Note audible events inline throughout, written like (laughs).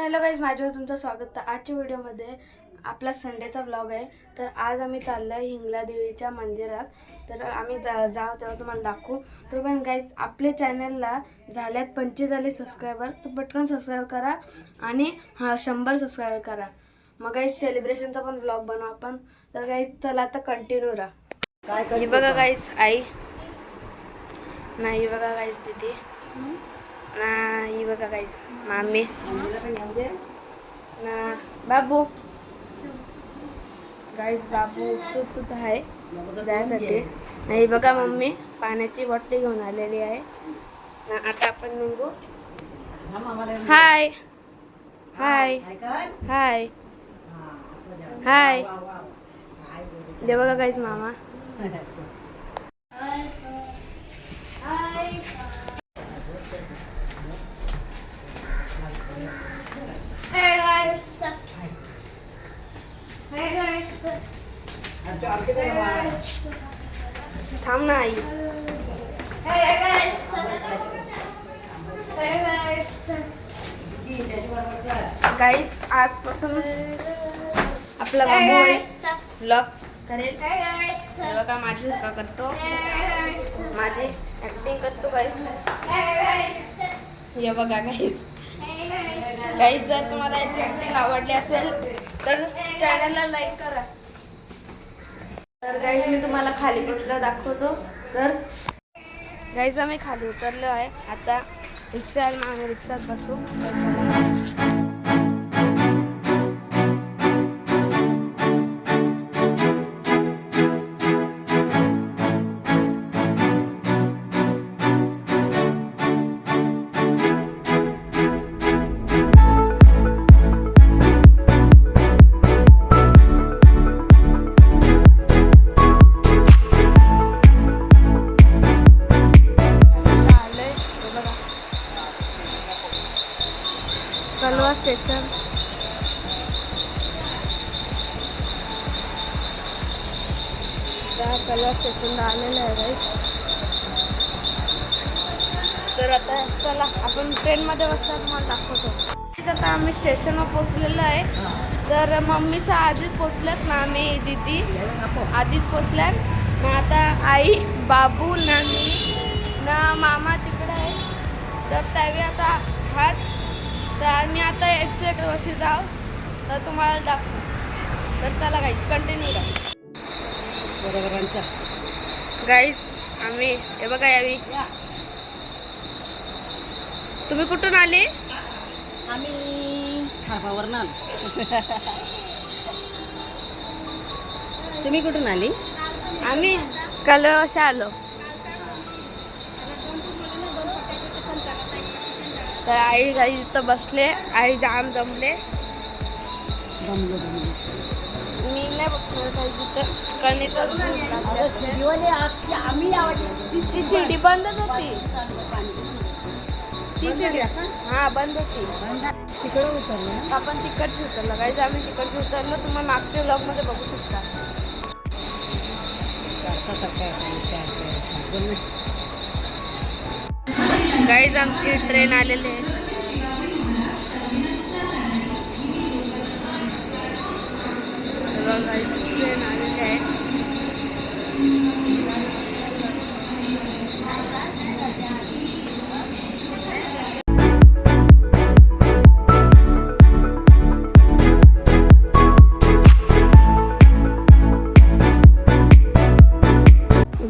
Hello guys माझ्यावर तुमचं स्वागत आजच्या व्हिडिओमध्ये आपला संडेचा ब्लॉग आहे. तर आज आम्ही चाललो आहे हिंगला देवीच्या मंदिरात. तर आम्ही जा जाऊ तेव्हा तुम्हाला दाखवू. तर पण गाईज आपल्या चॅनलला झाल्यात झाले सबस्क्रायबर तर पटकन सबस्क्राईब करा आणि हा शंभर सबस्क्राईब करा. मग गाईज सेलिब्रेशनचा पण ब्लॉग बनवू आपण. तर गाईज चला आता कंटिन्यू राहा. बघा गाईज आई. नाही बघा गाईज तिथे ना ही बघा गाईज मामी ना बाबू गाईज बाबू उत्सुक आहे जायसाठी नाही बघा मम्मी पाण्याची बॉटली घेऊन आलेली आहे ना आता आपण निघू हाय हाय हाय हाय दे बघा गाईज मामा Hey थांब ना आई. गाईज आजपासून आपला बाबू. ब्लॉग करेल. हे बघा माझी का करतो. माझी ऍक्टिंग करतो गाईज. हे बघा गाईज. गाईज जर तुम्हाला याची ऍक्टिंग आवडली असेल तर चॅनलला लाईक करा तर गाईज मी तुम्हाला खाली बसलं दाखवतो. तर गाईज आम्ही खाली उतरलो आहे. आता रिक्षा आली आम्ही रिक्षात बसू. त्या कलवा स्टेशनला आलेलं आहे गाईस तर आता चला आपण ट्रेनमध्ये बसता तुम्हाला दाखवतो. आता आम्ही स्टेशनवर पोहोचलेलो आहे. तर मम्मीचं आधीच पोचल्यात मामी दीदी आधीच पोचल्यात. मग आता आई बाबू ना मी ना मामा तिकडे आहे. तर त्यावेळी आता हात. तर मी आता एक्झॅक्ट वर्षी जाऊ. तर तुम्हाला दाखवू. तर चला गाईज कंटिन्यू राहा बरोबरांचा. गाईज आम्ही हे बघा यावी तुम्ही कुठून आले? आम्ही खापावर ना (laughs) तुम्ही कुठून आली? आम्ही कलवशा आलो. तर आई गाई इथं बसले आई जाम जमले जमलो. जमलो मी ती सीडी बंदच होती. ती सीडी हा बंद होती. तिकडे उतरलं आपण तिकडची उतरलो. काय आम्ही तिकडची उतरलो. तुम्ही मागच्या vlog मध्ये बघू शकता. सारखा सारखा गाईज आमची ट्रेन आलेली आहे. गाईज ट्रेन आलेली आहे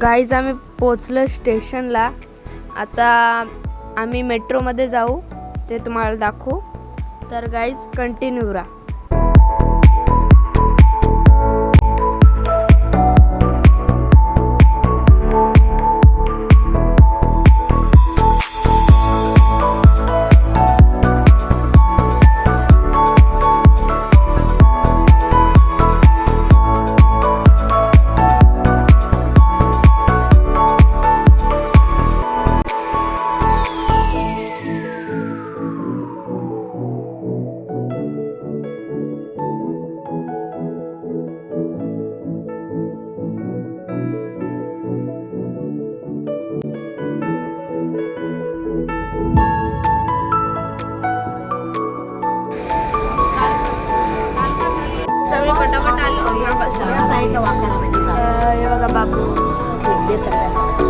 गाईज आम्ही पोचलो स्टेशनला. आता आम्ही मेट्रोमध्ये जाऊ. ते तुम्हाला दाखवू. तर गाईज कंटिन्यू राहा. अं, हे बघा बाबू इकडे सगळ्यात.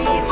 हे बघा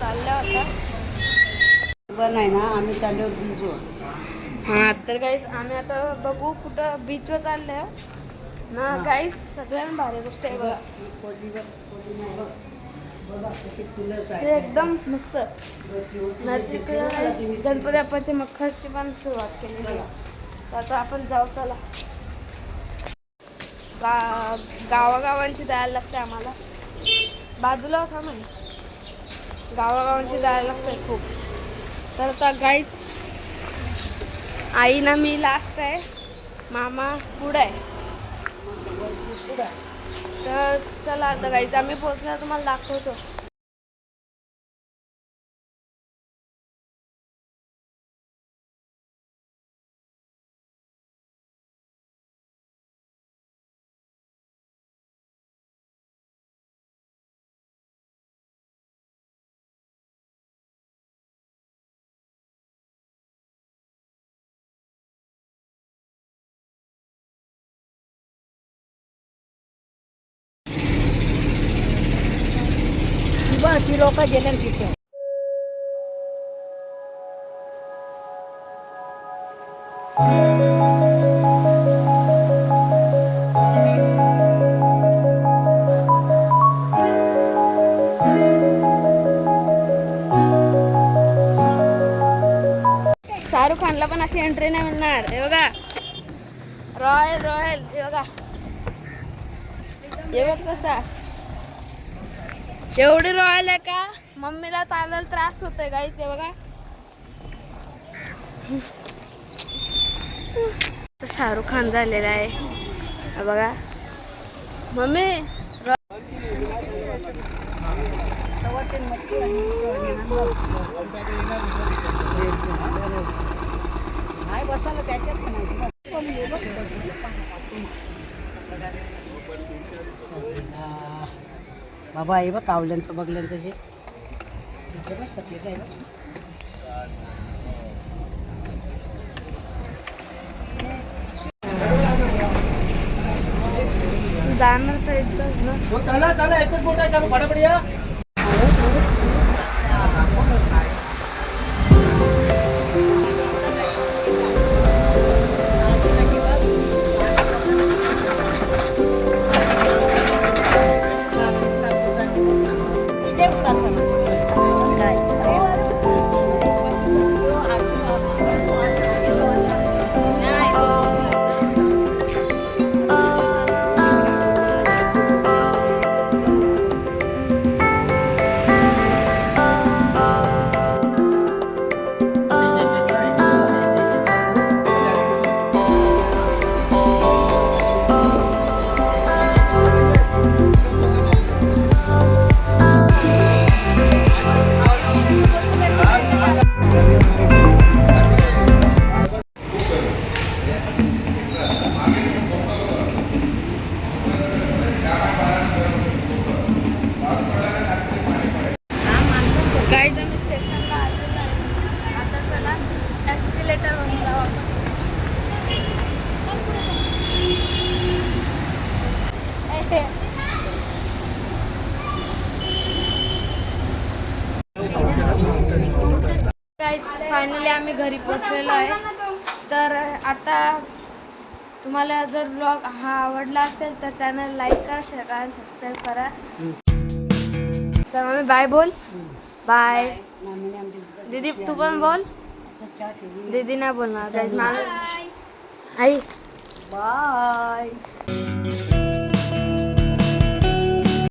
चाललो होता पण आहे ना आम्ही चाललो बीचवर हां. तर काहीच आम्ही आता बघू कुठं बीचवर चाललोय. ना हां. काहीच सगळ्यात भारी गोष्ट आहे बघा. नाही ते. एकदम मस्त. ना गणपती बाप्पाच्या मखरची पण सुरुवात आहे. तर आता आपण जाऊ चला. गा गावागावांची जायला लागते आम्हाला. बाजूला होता म्हणे? गावागावांची जायला लागते खूप. तर आता गाईच आई ना मी लास्ट आहे. मामा पुढं आहे. तर चला आता गाईच आम्ही पोहोचल्यावर तुम्हाला दाखवतो. बघ ती लोक गेले ना तिथे शाहरुख खानला पण अशी एंट्री नाही मिळणार. हे बघा. Royal royal. हे बघा. हे बघ कसा. एवढी रॉयल आहे का? मम्मीला चालायला त्रास होतोय गाईच हे बघा. शाहरुख खान झालेला आहे. बघा. मम्मी नाही बसायला त्याच्यात पण आहे. पण हे बघ. सगळा. बाबा हे बघ कावल्यांचं इथे बघ सगळे काय जाणार तर एकदाच ना. तो चला चला एकच बोट आहे चालू फटाफट या एस्किलेटरवरून जाऊ आपण ए, गाईज फायनली आम्ही घरी पोचलेलो आहे. तर आता तुम्हाला जर ब्लॉग हा आवडला असेल तर चॅनल लाईक करा शेअर करा आणि सबस्क्राईब करा. तर मम्मी बाय बोल. बाय दीदी तू पण बोल. दीदी नाही बोलणार आई। बाय